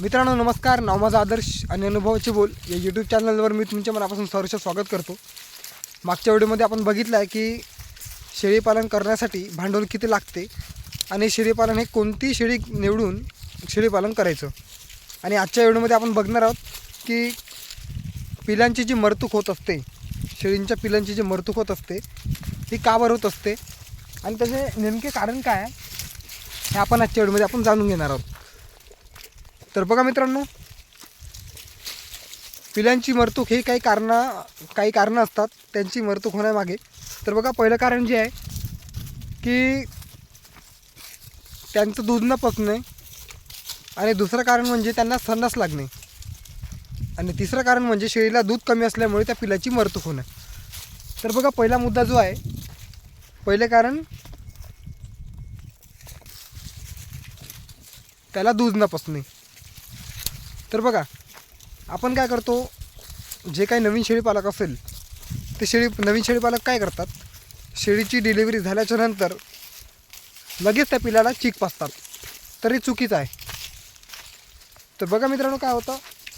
मित्रांनो नमस्कार. नाव माझा आदर्श आणि अनुभवाचे बोल या यूट्यूब चॅनलवर मी तुमच्या मनापासून सहर्ष स्वागत करतो. मागच्या व्हिडिओमध्ये आपण बघितलं आहे की शेळीपालन करण्यासाठी भांडवल किती लागते आणि शेळीपालन हे कोणती शेळी निवडून शेळीपालन करायचं? आणि आजच्या व्हिडिओमध्ये आपण बघणार आहोत की पिलांची जी मरतूक होत असते शेळींच्या पिलांची जी मरतूक होत असते ती का बरं होत असते? आणि त्याचे नेमके कारण काय आहे हे आपण आजच्या व्हिडिओमध्ये आपण जाणून घेणार आहोत. तर बघा मित्रांनो पिलांची मरतूक हे काही कारणं काही कारणं असतात. त्यांची मरतूक होण्यामागे. तर बघा पहिलं कारण जे आहे की त्यांचं दूध न पकणे आणि दुसरं कारण म्हणजे त्यांना सन्नास लागणे. आणि तिसरं कारण म्हणजे शेळीला दूध कमी असल्यामुळे त्या पिलाची मरतूक होणं. तर बघा पहिला मुद्दा जो आहे पहिले कारण त्याला दूध न पसणे तर बघा आपण काय करतो जे काही नवीन शेळीपालक असेल ते शेळी नवीन शेळीपालक काय करतात? शेळीची डिलिव्हरी झाल्याच्यानंतर लगेच त्या पिलाला चीक पाचतात तर हे चुकीचं आहे. तर बघा मित्रांनो काय होतं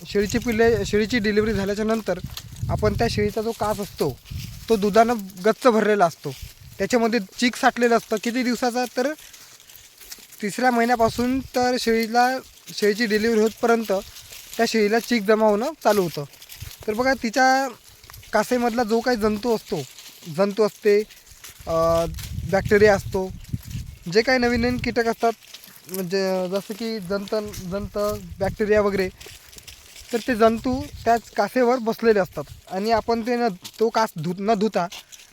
शेळीची पिल्ले शेळीची डिलिव्हरी झाल्याच्यानंतर आपण त्या शेळीचा जो कास असतो तो दुधानं गच्च भरलेला असतो. त्याच्यामध्ये चीक साठलेलं असतं. किती दिवसाचा? तर तिसऱ्या महिन्यापासून तर शेळीला शेळीची डिलिव्हरी होतपर्यंत त्या शेळीला चीक जमा होणं चालू होतं. तर बघा तिच्या कासेमधला जो काही जंतू असतो जंतू असते बॅक्टेरिया असतो जे काही नवीन नवीन कीटक असतात म्हणजे जसं की जंत जंत बॅक्टेरिया वगैरे तर ते जंतू त्याच कासेवर बसलेले असतात. आणि आपण ते न तो कास धु न धुता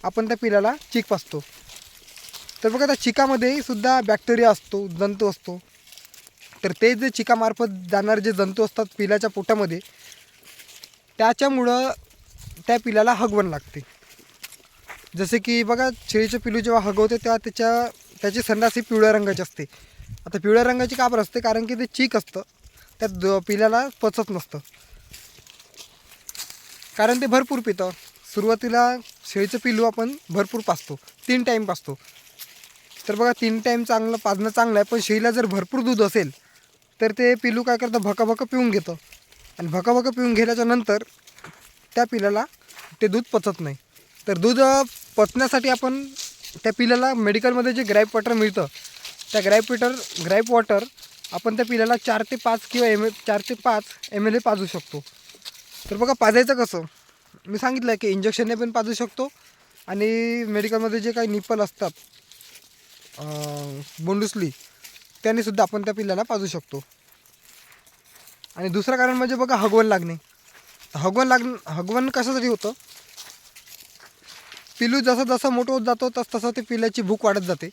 आपण त्या पिलाला चीक पाचतो तर बघा त्या चिकामध्ये सुद्धा बॅक्टेरिया असतो जंतू असतो. तर ते जे चिकामार्फत जाणारे जे जंतू असतात पिलाच्या पोटामध्ये त्याच्यामुळं त्या पिलाला हगवण लागते. जसे की बघा शेळीचं पिलू जेव्हा हगवते तेव्हा त्याच्या त्याची संडास ही पिवळ्या रंगाची असते. आता पिवळ्या रंगाची का बरं असते? कारण की ते चीक असतं. त्यात द- पचत नसतं. कारण ते भरपूर पितं. सुरुवातीला शेळीचं पिलू आपण भरपूर पाचतो. तीन टाईम पाचतो. तर बघा तीन टाईम चांगलं पाजणं चांगलं आहे पण शेळीला जर भरपूर दूध असेल तर ते पिलू काय करतं भकाभका पिऊन घेतं. आणि भकाभका पिऊन गेल्याच्यानंतर त्या पिलाला ते दूध पचत नाही. तर दूध पचण्यासाठी आपण त्या पिल्याला मेडिकलमध्ये जे ग्राईप वॉटर मिळतं त्या ग्राईप वॉटर ग्राईप वॉटर आपण त्या पिल्याला चार ते पाच किंवा एम ए चार ते पाच एम एल ए पाजू शकतो. तर बघा पाजायचं कसं? मी सांगितलं की इंजेक्शनने पण पाजू शकतो आणि मेडिकलमध्ये जे काही निप्पल असतात बोंडुसली त्याने सुद्धा आपण त्या पिल्लाला पाजू शकतो. आणि दुसरं कारण म्हणजे बघा हगवण लागणे. हगवण लाग हगवण कशासाठी होतं? पिलू जसं जसं मोठं होत जातो तस तसं ते पिल्याची भूक वाढत जाते.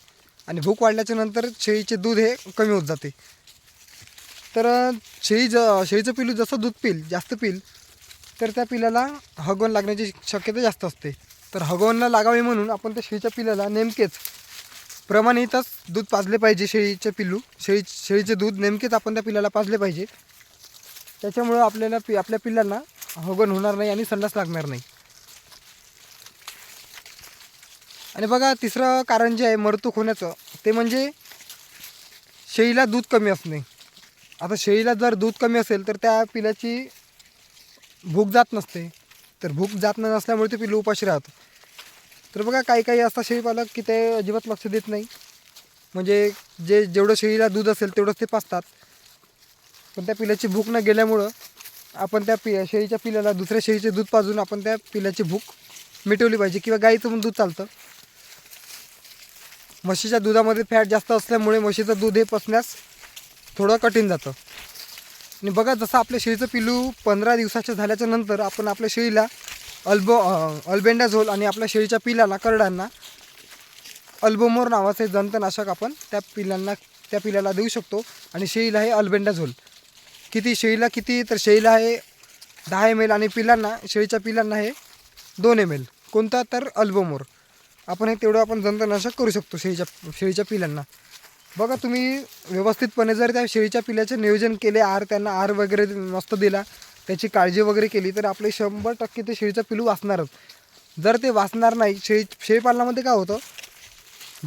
आणि भूक वाढल्याच्या नंतर शेळीचे दूध हे कमी होत जाते. तर शेळी ज शेळीचं पिलू जसं दूध पिल जास्त पिल तर त्या पिल्याला हगवण लागण्याची शक्यता जास्त असते. तर हगवणला लागावे लागावी म्हणून आपण त्या शेळीच्या पिल्याला नेमकेच प्रमाणितच दूध पाजले पाहिजे शेळीचे पिल्लू. शेळी शेळीचे दूध नेमकेच आपण त्या पिल्लाला पाजले पाहिजे. त्याच्यामुळं आपल्याला पि आपल्या पिल्लांना हगण होणार नाही आणि संडास लागणार नाही. आणि बघा तिसरं कारण जे आहे मरतूक होण्याचं ते म्हणजे शेळीला दूध कमी असणे. आता शेळीला जर दूध कमी असेल तर त्या पिलाची भूक जात नसते. तर भूक जात नसल्यामुळे ते पिल्लू उपाशी राहतं तर बघा काही काही असतात शेळीपालक की ते अजिबात लक्ष देत नाही. म्हणजे जे जेवढं शेळीला दूध असेल तेवढंच ते पाचतात पण त्या पिल्याची भूक न गेल्यामुळं आपण त्या पि शेळीच्या पिल्याला दुसऱ्या शेळीचे दूध पाजून आपण त्या पिल्याची भूक मिटवली पाहिजे किंवा गाईचं पण दूध चालतं. म्हशीच्या दुधामध्ये फॅट जास्त असल्यामुळे म्हशीचं दूध हे पचण्यास थोडं कठीण जातं. आणि बघा जसं आपल्या शेळीचं पिलू पंधरा दिवसाच्या झाल्याच्यानंतर आपण आपल्या शेळीला अल्बो अल्बेंडाझोल आणि आपल्या शेळीच्या पिलाला करडांना अल्बोमोर नावाचे जंतनाशक आपण त्या पिलांना त्या पिलाला देऊ शकतो. आणि शेळीला हे अल्बेंडाझोल. किती शेळीला किती तर शेळीला आहे दहा एम एल आणि पिलांना शेळीच्या पिलांना हे दोन एम एल कोणता तर अल्बोमोर. आपण हे तेवढं आपण जंतनाशक करू शकतो शेळीच्या शेळीच्या पिलांना. बघा तुम्ही व्यवस्थितपणे जर त्या शेळीच्या पिल्याचे नियोजन केले आहार त्यांना आहार वगैरे मस्त दिला त्याची काळजी वगैरे केली तर आपले शंभर टक्के ते शेळीचं पिलू वाचणारच. जर ते वाचणार नाही शेळी शेळीपालनामध्ये काय होतं?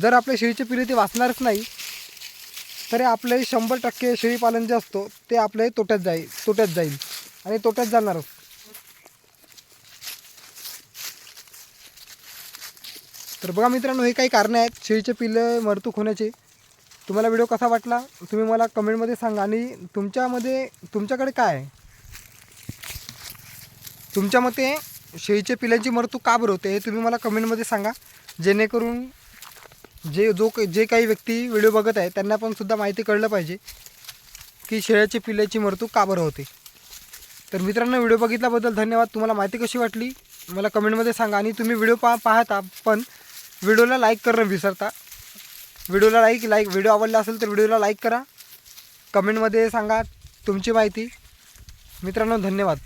जर आपल्या शेळीचे पिलू ते वाचणारच नाही तर आपले शंभर टक्के शेळीपालन जे असतो ते आपले तोट्यात जाईल तोट्यात जाईल आणि तोट्यात जाणारच. तर बघा मित्रांनो हे काही कारणं आहेत शेळीचे पिलं मरतूक होण्याचे. तुम्हाला व्हिडिओ कसा वाटला? तुम्ही मला कमेंटमध्ये सांगा आणि तुमच्यामध्ये तुमच्याकडे काय आहे? तुमच्या मते शेळीच्या पिल्यांची मृत्यू का बरं होते हे तुम्ही मला कमेंटमध्ये सांगा. जेणेकरून जे जो काही- जे काही व्यक्ती व्हिडिओ बघत आहे त्यांना पण सुद्धा माहिती कळलं पाहिजे की शेळ्याची पिल्ल्याची मृत्यू का बरं होते. तर मित्रांनो व्हिडिओ बघितल्याबद्दल धन्यवाद. तुम्हाला माहिती कशी वाटली मला कमेंटमध्ये सांगा. आणि तुम्ही व्हिडिओ पा पाहता पण व्हिडिओला लाईक करणं विसरता. व्हिडिओला लाईक लाईक व्हिडिओ आवडला असेल तर व्हिडिओला लाईक करा. कमेंटमध्ये सांगा तुमची माहिती. मित्रांनो धन्यवाद.